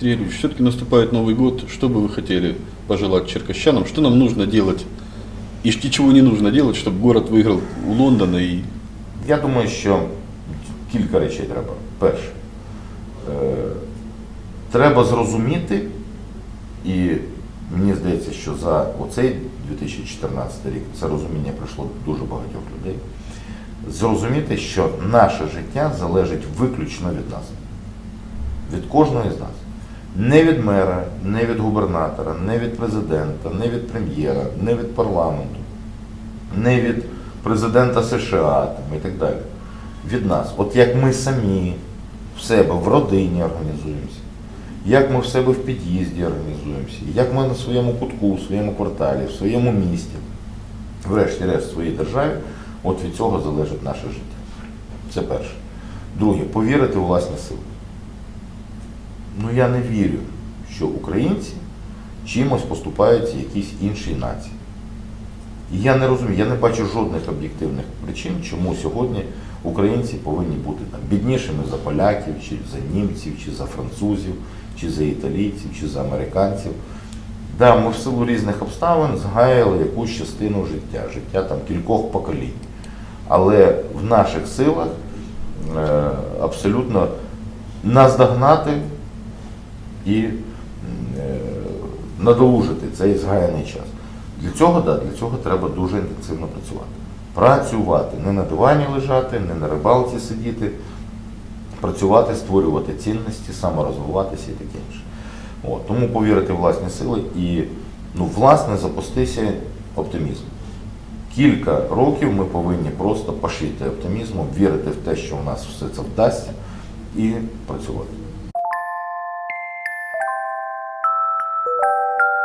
Сергей Юрьевич, все-таки наступает Новый год. Что бы вы хотели пожелать черкащанам? Что нам нужно делать и ш- чего не нужно делать, чтобы город выиграл у Лондона и Я думаю, що кілька речей треба. Перше, е, треба зрозуміти, і мені здається, що за оцей 2014 рік це розуміння прийшло дуже багатьох людей. Зрозуміти, що наше життя залежить виключно від нас, від кожного з нас. Не від мера, не від губернатора, не від президента, не від прем'єра, не від парламенту, не від президента США там, і так далі. Від нас. От як ми самі в себе в родині організуємося, як ми в себе в під'їзді організуємося, як ми на своєму кутку, в своєму кварталі, в своєму місті, врешті-решт в своїй державі, от від цього залежить наше життя. Це перше. Друге, повірити у власні сили. Ну я не вірю, що українці чимось поступаються якійсь іншій нації. І я не розумію, я не бачу жодних об'єктивних причин, чому сьогодні українці повинні бути там біднішими за поляків, чи за німців, чи за французів, чи за італійців, чи за американців. Да, ми в силу різних обставин згаяли якусь частину життя, життя там кількох поколінь. Але в наших силах е, абсолютно наздогнати і е, надолужити цей згаяний час. Для цього, да, для цього треба дуже інтенсивно працювати. Працювати, не на дивані лежати, не на рибалці сидіти, працювати, створювати цінності, саморозвиватися і таке інше. От, тому повірити в власні сили і, ну, власне, запустися оптимізмом. Кілька років ми повинні просто пошити оптимізмом, вірити в те, що у нас все це вдасться, і працювати. Thank you.